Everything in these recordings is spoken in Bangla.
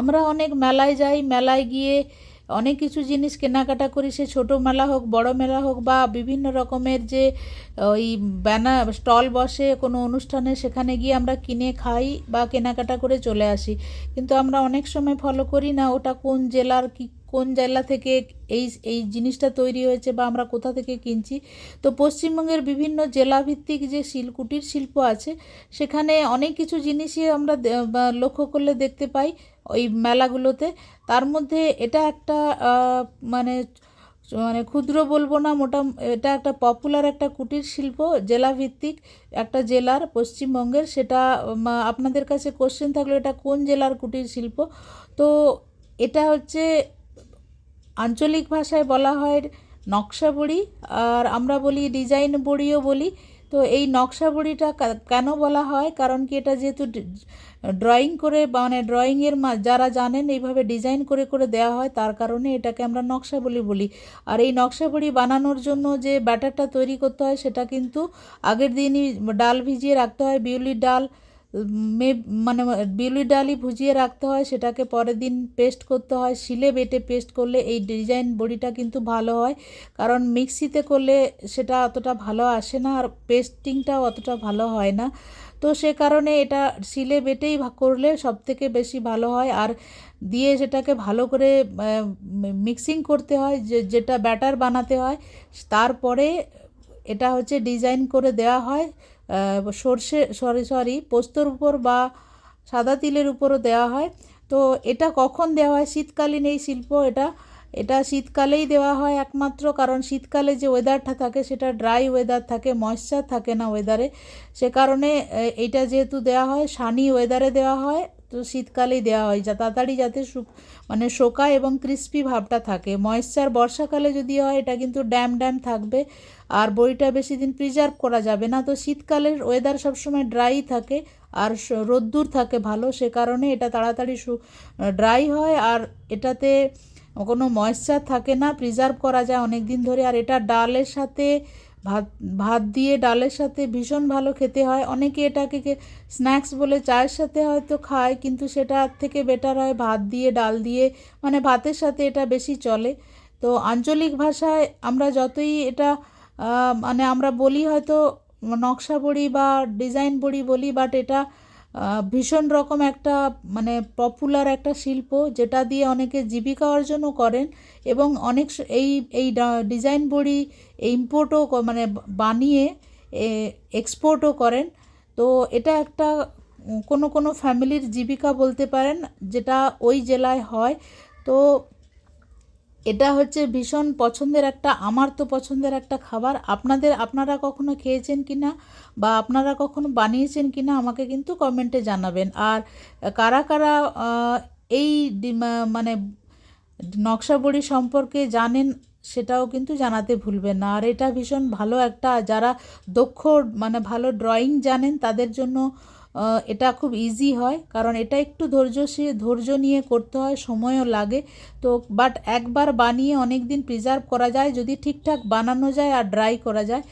আমরা অনেক মেলায় যাই, মেলায় গিয়ে অনেক কিছু জিনিস কেনাকাটা করি, সে ছোটো মেলা হোক, বড় মেলা হোক বা বিভিন্ন রকমের যে, ওই ব্যানার স্টল বসে কোনো অনুষ্ঠানে সেখানে গিয়ে আমরা কিনে খাই বা কেনাকাটা করে চলে আসি। কিন্তু আমরা অনেক সময় ফলো করি না, ওটা কোন জেলার কি, কোন জেলা থেকে এই এই জিনিসটা তৈরি হয়েছে বা আমরা কোথা থেকে কিনছি। তো পশ্চিমবঙ্গের বিভিন্ন জেলাভিত্তিক যে শিল কুটির শিল্প আছে, সেখানে অনেক কিছু জিনিসই আমরা লক্ষ্য করলে দেখতে পাই। ওই মেলাগুলোতে। তার মধ্যে এটা একটা মানে মানে ক্ষুদ্র বলব না, মোটা, এটা একটা পপুলার একটা কুটির শিল্প জেলাভিত্তিক একটা জেলার পশ্চিমবঙ্গের। সেটা আপনাদের কাছে কোশ্চেন থাকল, এটা কোন জেলার কুটির শিল্প? তো এটা হচ্ছে আঞ্চলিক ভাষায় বলা হয় নকশা বড়ি, আর আমরা বলি ডিজাইন বড়িও বলি। তো এই নকশা বড়িটা কেন বলা হয়? কারণ কি এটা যেহেতু ড্রয়িং করে মানে ড্রয়িংয়ের যারা জানেন এইভাবে ডিজাইন করে করে দেওয়া হয়, তার কারণে এটাকে আমরা নকশা বলি। বলি আর এই নকশা বড়ি বানানোর জন্য যে ব্যাটারটা তৈরি করতে হয়, সেটা কিন্তু আগের দিনই ডাল ভিজিয়ে রাখতে হয়, বিউলির ডাল মে মানে বিউলির ডালই ভুজিয়ে রাখতে হয়, সেটাকে পরের দিন পেস্ট করতে হয়। শিলে বেটে পেস্ট করলে এই ডিজাইন বড়িটা কিন্তু ভালো হয়। কারণ মিক্সিতে করলে সেটা অতটা ভালো আসে না, আর পেস্টিংটাও অতটা ভালো হয় না। তো সে কারণে এটা শিলে বেটেই করলে সব থেকে বেশি ভালো হয়। আর দিয়ে সেটাকে ভালো করে মিক্সিং করতে হয়, যে, যেটা ব্যাটার বানাতে হয়, তারপরে এটা হচ্ছে ডিজাইন করে দেওয়া হয়। সর্ষে সরি সরি পোস্তর উপর বা সাদা তিলের উপরও দেওয়া হয়। তো এটা কখন দেওয়া হয়? শীতকালীন এই শিল্প এটা এটা শীতকালেই দেওয়া হয় একমাত্র, কারণ শীতকালে যে ওয়েদারটা থাকে সেটা ড্রাই ওয়েদার থাকে ময়শ্চার থাকে না ওয়েদারে সে কারণে এইটা যেহেতু দেওয়া হয় সানি ওয়েদারে দেওয়া হয়। তো শীতকালেই দেওয়া হয়, যা তাড়াতাড়ি যাতে মানে শোকা এবং ক্রিস্পি ভাবটা থাকে। ময়েশ্চার বর্ষাকালে যদি হয়, এটা কিন্তু ড্যাম ড্যাম থাকবে, আর বড়িটা বেশি দিন প্রিজার্ভ করা যাবে না। তো শীতকালের ওয়েদার সবসময় ড্রাই থাকে, আর রোদ্দুর থাকে ভালো, সে কারণে এটা তাড়াতাড়ি ড্রাই হয়, আর এটাতে কোনো ময়েশ্চার থাকে না প্রিজার্ভ করা যায় অনেক দিন ধরে, আর এটা ডালের সাথে ভাত ভাত দিয়ে ডালের সাথে ভীষণ ভালো খেতে হয়। অনেকে এটাকে স্ন্যাক্স বলে চায়ের সাথে হয়তো খায়, কিন্তু সেটা থেকে বেটার হয় ভাত দিয়ে, ডাল দিয়ে মানে ভাতের সাথে এটা বেশি চলে। তো আঞ্চলিক ভাষায় আমরা যতই এটা মানে আমরা বলি হয়তো নকশা বড়ি বা ডিজাইন বড়ি বলি বাট এটা ভীষণ রকম একটা মানে পপুলার একটা শিল্প যেটা দিয়ে অনেকে জীবিকা অর্জনও করেন এবং অনেক এই এই ডিজাইন বড়ি ইম্পোর্টও মানে বানিয়ে এক্সপোর্টও করেন। তো এটা একটা কোনো কোনো ফ্যামিলির জীবিকা বলতে পারেন, যেটা ওই জেলায় হয়। তো এটা হচ্ছে ভীষণ পছন্দের একটা, আমার তো পছন্দের একটা খাবার। আপনাদের, আপনারা কখনো খেয়েছেন কি না বা আপনারা কখনো বানিয়েছেন কি না আমাকে কিন্তু কমেন্টে জানাবেন। আর কারা কারা এই মানে নকশা বড়ি সম্পর্কে জানেন সেটাও কিন্তু জানাতে ভুলবেন না। আর এটা ভীষণ ভালো একটা, যারা দক্ষ মানে ভালো ড্রয়িং জানেন তাদের জন্য এটা খুব ইজি হয়, কারণ এটা একটু ধৈর্যশীল ধৈর্য নিয়ে করতে হয়, সময়ও লাগে। তো বাট একবার বানিয়ে অনেক দিন প্রিজার্ভ করা যায়, যদি ঠিকঠাক বানানো যায় আর ড্রাই করা যায়।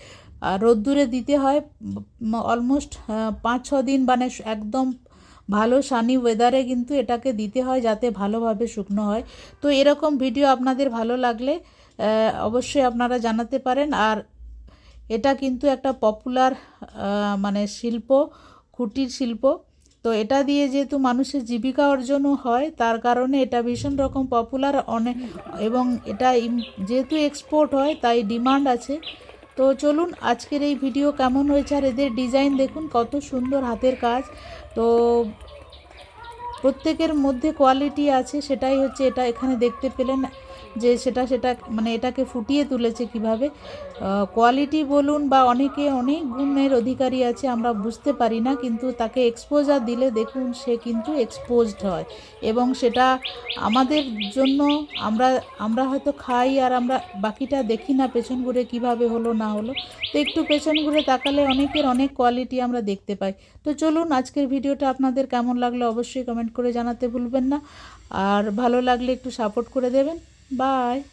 আর রোদ্দুরে দিতে হয় অলমোস্ট পাঁচ ছ দিন মানে একদম ভালো সানি ওয়েদারে কিন্তু এটাকে দিতে হয়, যাতে ভালোভাবে শুকনো হয়। তো এরকম ভিডিও আপনাদের ভালো লাগলে অবশ্যই আপনারা জানাতে পারেন। আর এটা কিন্তু একটা পপুলার মানে শিল্প। কুটির শিল্প। তো এটা দিয়ে যেহেতু মানুষের জীবিকা অর্জনও হয়, তার কারণে এটা ভীষণ রকম পপুলার অনেক এবং এটা যেহেতু এক্সপোর্ট হয়, তাই ডিমান্ড আছে। তো চলুন আজকের এই ভিডিও কেমন হয়েছে আর এদের ডিজাইন দেখুন, কত সুন্দর হাতের কাজ। তো প্রত্যেকের মধ্যে কোয়ালিটি আছে, সেটাই হচ্ছে এটা এখানে দেখতে পেলেন। যে সেটা সেটা মানে এটাকে ফুটিয়ে তুলেছে কীভাবে? কোয়ালিটি বলুন বা অনেকে অনেক গুণের অধিকারী আছে, আমরা বুঝতে পারি না, কিন্তু তাকে এক্সপোজার দিলে দেখুন সে কিন্তু এক্সপোজড হয়। এবং সেটা আমাদের জন্য আমরা আমরা হয়তো খাই আর আমরা বাকিটা দেখি না পেছন ঘুরে কীভাবে হলো না হলো। তো একটু পেছন ঘুরে তাকালে অনেকের অনেক কোয়ালিটি আমরা দেখতে পাই। তো চলুন আজকের ভিডিওটা আপনাদের কেমন লাগল অবশ্যই কমেন্ট করে জানাতে ভুলবেন না। আর ভালো লাগলে একটু সাপোর্ট করে দেবেন। Bye.